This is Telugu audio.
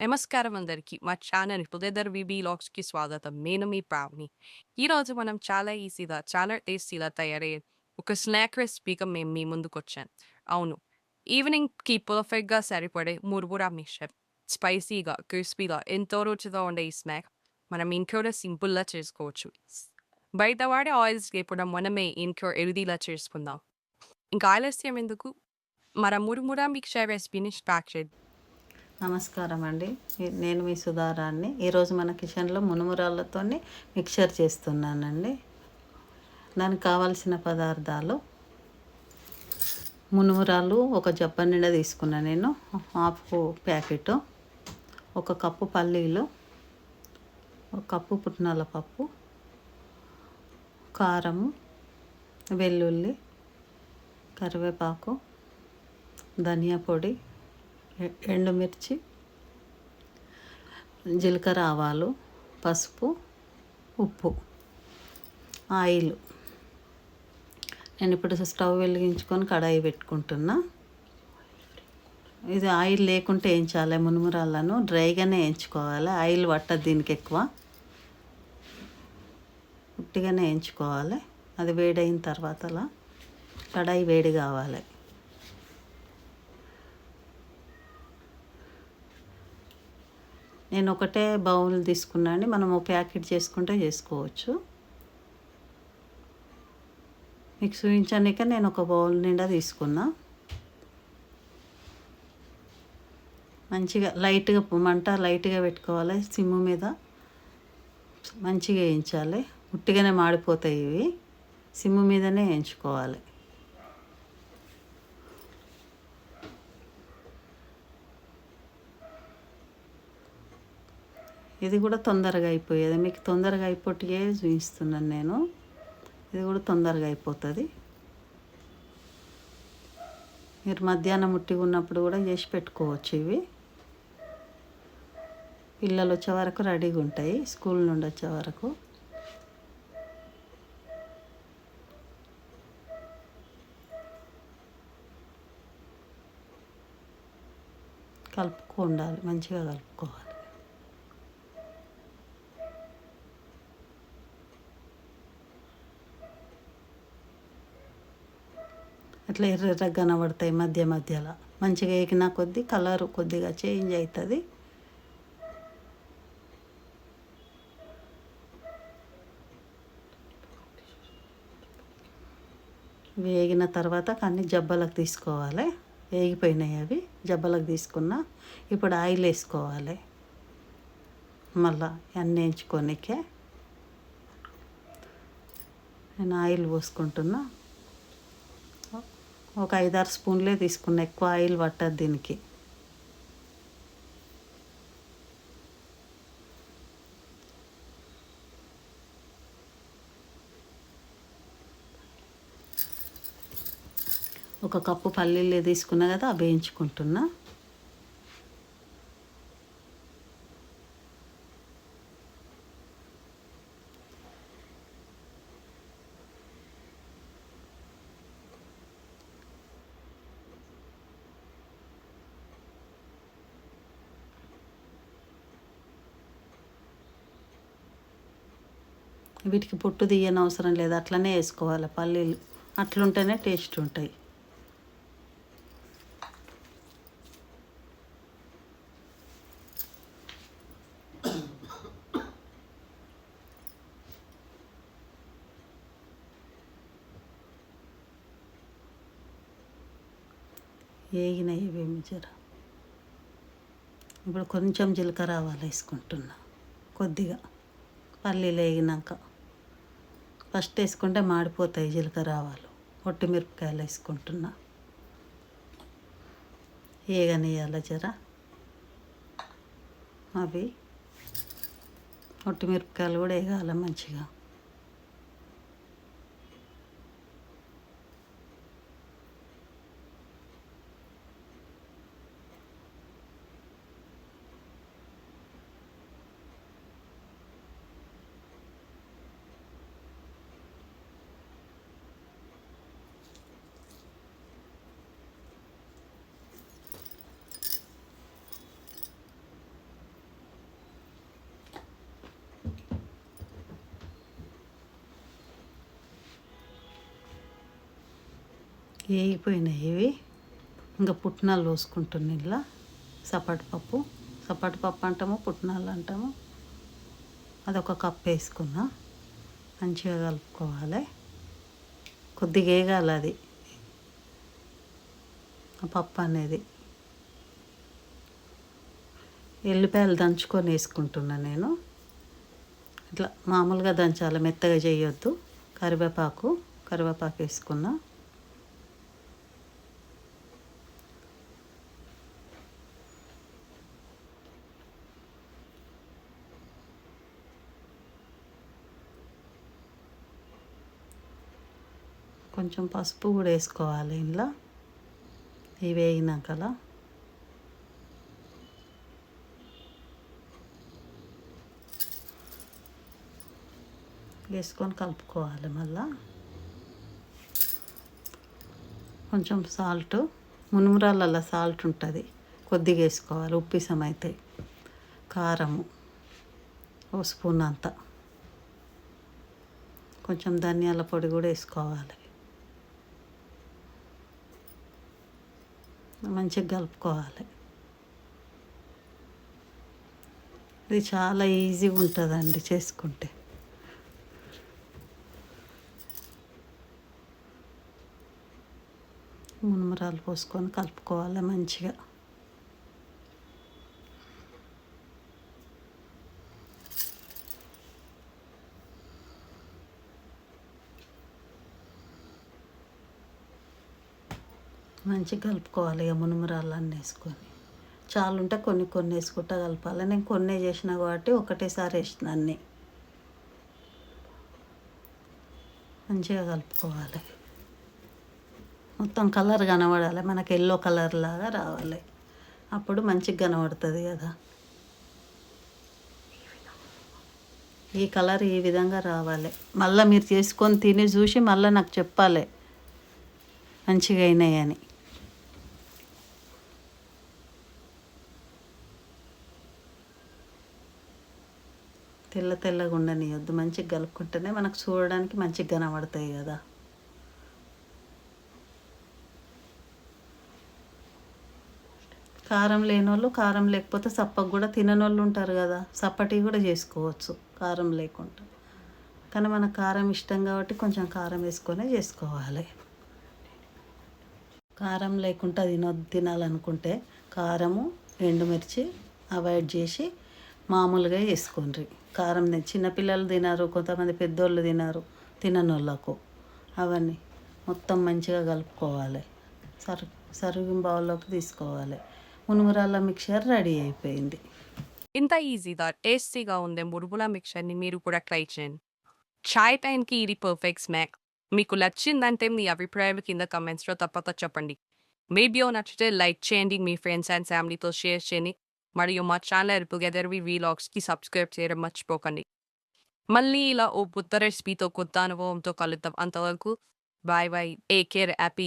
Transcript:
నమస్కారం అందరికీ. మా ఛానల్ పుదెదర్ విబి లాక్స్కి స్వాగతం. నేను మీ ప్రావ్ని ఈరోజు మనం చాలా ఈజీగా చాలా టేస్టీగా తయారయ్యే ఒక స్నాక్ రెసిపీగా మేము మీ ముందుకు వచ్చాను అవును ఈవినింగ్కి పర్ఫెక్ట్గా సరిపడే మురుబురా మిక్చర్. స్పైసీగా క్రిస్పీగా ఎంతో రుచిగా ఉండే ఈ స్నాక్ మనం ఇంట్లో సింపుల్గా చేసుకోవచ్చు. బయట వాడే ఆయిల్స్ లేకుండా మనమే ఇంట్లో ఎరుదిలా చేసుకుందాం. ఇంకా ఆలస్యం ఎందుకు? మన మురుమురా మిక్చర్ రెసిపీని స్టార్ట్ చేద్దాం. నమస్కారం అండి నేను మీ సుధారాన్ని. ఈరోజు మన కిచెన్లో మునుమురాళ్ళతో మిక్చర్ చేస్తున్నానండి. దానికి కావాల్సిన పదార్థాలు. మునుమురాలు ఒక జప్ప నిండా తీసుకున్నా నేను. Half packet. ఒక కప్పు పల్లీలు. ఒక కప్పు పుట్నాల పప్పు. కారము. వెల్లుల్లి. కరివేపాకు. ధనియా పొడి. ఎండుమిర్చి జీలకర్ర ఆవాలు పసుపు ఉప్పు ఆయిల్. నేను ఇప్పుడు స్టవ్ వెలిగించుకొని కడాయి పెట్టుకుంటున్నా. ఇది ఆయిల్ లేకుంటే వేయించాలి మునుమురాలను డ్రైగానే వేయించుకోవాలి. ఆయిల్ పట్టదు దీనికి ఎక్కువ. ఉట్టిగానే వేయించుకోవాలి. అది వేడైన తర్వాత అలా కడాయి వేడి కావాలి. నేను ఒకటే బౌల్ తీసుకున్నా అండి. మనము ప్యాకెట్ చేసుకుంటే చేసుకోవచ్చు. మీకు చూపించడానికే నేను ఒక బౌల్ నిండా తీసుకున్నా. మంచిగా లైట్గా మంట లైట్గా పెట్టుకోవాలి. సిమ్ మీద మంచిగా వేయించాలి. ఉట్టిగానే మాడిపోతాయి ఇవి. సిమ్ మీదనే వేయించుకోవాలి. ఇది కూడా తొందరగా అయిపోయేది. మీకు తొందరగా అయిపోయే చూపిస్తున్నాను నేను. ఇది కూడా తొందరగా అయిపోతుంది. మీరు మధ్యాహ్నం ముట్టిగా ఉన్నప్పుడు కూడా చేసి పెట్టుకోవచ్చు ఇవి. పిల్లలు వచ్చే వరకు రెడీగా ఉంటాయి. స్కూల్ నుండి వచ్చే వరకు. కలుపుకో ఉండాలి మంచిగా కలుపుకోవాలి. అట్లా ఎర్ర ఎర్రగా కనబడతాయి మధ్య మధ్యలో. మంచిగా ఎగిన కొద్దీ కలరు కొద్దిగా చేంజ్ అవుతుంది వేగిన తర్వాత కానీ జబ్బలకు తీసుకోవాలి. వేగిపోయినాయి అవి. జబ్బలకు తీసుకున్న ఇప్పుడు ఆయిల్ వేసుకోవాలి. మళ్ళా అన్నీ వేయించుకోనికే నేను ఆయిల్ పోసుకుంటున్నా. ఒక ఐదారు స్పూన్లే తీసుకున్నా. ఎక్కువ ఆయిల్ పట్టదు దీనికి. ఒక కప్పు పల్లీలు తీసుకున్నా కదా అవి వేయించుకుంటున్నా. వీటికి పొట్టు తీయని అవసరం లేదు అట్లనే వేసుకోవాలి. పల్లీలు అట్లుంటేనే టేస్ట్ ఉంటాయి. వేగినాయి ఇవేమి జర. ఇప్పుడు కొంచెం జీలకర్ర ఆవాలు వేసుకుంటున్నా కొద్దిగా. పల్లీలు వేగినాక. ఫస్ట్ వేసుకుంటే మాడిపోతాయి జీలకర్ర ఆవాలు ఒట్టి మిరపకాయలు వేసుకుంటున్నా. వేగనియాల జర. అవి ఒట్టి మిరపకాయలు కూడా వేగాలి మంచిగా. వేగిపోయినాయి ఇవి ఇంకా పుట్నాలు పోసుకుంటున్నా ఇలా సపాటు పప్పు. సపాటు పప్పు అంటాము పుట్నాలు అంటాము. అదొక కప్ వేసుకున్నా. మంచిగా కలుపుకోవాలి. కొద్దిగా వేగాలి అది. ఆ పప్పు అనేది. ఎల్లిపాయలు దంచుకొని వేసుకుంటున్నా నేను. ఇట్లా మామూలుగా దంచాలి మెత్తగా చేయొద్దు. కరివేపాకు కరివేపాకు వేసుకున్నా. కొంచెం పసుపు కూడా వేసుకోవాలి ఇంట్లో ఇవి వేగినాకలా వేసుకొని కలుపుకోవాలి మళ్ళా. కొంచెం సాల్ట్ మునుమురాలలో సాల్ట్ ఉంటుంది కొద్దిగా వేసుకోవాలి ఉప్పిసం అయితే. కారము ఓ స్పూన్ అంత. కొంచెం ధనియాల పొడి కూడా వేసుకోవాలి. మంచిగా కలుపుకోవాలి. ఇది చాలా ఈజీగా ఉంటుందండి చేసుకుంటే. మునమరాలు పోసుకొని కలుపుకోవాలి మంచిగా. మంచిగా కలుపుకోవాలి ఇక మునుమరాలన్నీ వేసుకొని. చాలా ఉంటే కొన్ని కొన్ని వేసుకుంటా కలపాలి. నేను కొన్ని చేసిన కాబట్టి ఒకటేసారి వేసిన అన్నీ. మంచిగా కలుపుకోవాలి. మొత్తం కలర్ కనబడాలి. మనకి ఎల్లో కలర్ లాగా రావాలి. అప్పుడు మంచిగా కనబడుతుంది కదా. ఈ కలర్ ఈ విధంగా రావాలి. మళ్ళీ మీరు చేసుకొని తిని చూసి మళ్ళీ నాకు చెప్పాలి. మంచిగా అయినాయని. తెల్లగా ఉండనియొద్దు. మంచిగా కలుపుకుంటేనే మనకు చూడడానికి మంచిగా కనబడతాయి కదా. కారం లేని వాళ్ళు కారం లేకపోతే సప్పకు కూడా తిననోళ్ళు ఉంటారు కదా. సప్పటి కూడా చేసుకోవచ్చు కారం లేకుండా. కానీ మనకు కారం ఇష్టం కాబట్టి కొంచెం కారం వేసుకొని చేసుకోవాలి. కారం లేకుండా తినొద్దు తినాలనుకుంటే కారము ఎండుమిర్చి అవాయిడ్ చేసి మామూలుగా వేసుకోండి. కారం చిన్నపిల్లలు తినరు కొంతమంది పెద్దోళ్ళు తినరు తిననోళ్ళకు. వాళ్ళకు అవన్నీ మొత్తం మంచిగా కలుపుకోవాలి. సర్ సర్వింగ్ బౌల్లోకి తీసుకోవాలి. మునుమురాల మిక్చర్ రెడీ అయిపోయింది. ఇంత ఈజీగా టేస్టీగా ఉండే మురుముల మిక్చర్ని మీరు కూడా ట్రై చేయండి. చాయ్ టైంకి ఇది పర్ఫెక్ట్ స్నాక్. మీకు నచ్చిందంటే మీ అభిప్రాయం కింద కమెంట్స్లో తప్పక చెప్పండి. మేబీ నచ్చితే లైక్ చేయండి మీ ఫ్రెండ్స్ అండ్ ఫ్యామిలీతో షేర్ చేయండి. మరియు మా ఛానల్ టుగెదర్ వి వీలాగ్స్కి సబ్స్క్రైబ్ చేయడం మర్చిపోకండి. మళ్ళీ ఇలా ఓ కొత్త రెసిపీతో కొత్త అనుభవంతో కలుద్దాం. అంతవరకు బాయ్ బాయ్ ఏ కేర్. హ్యాపీ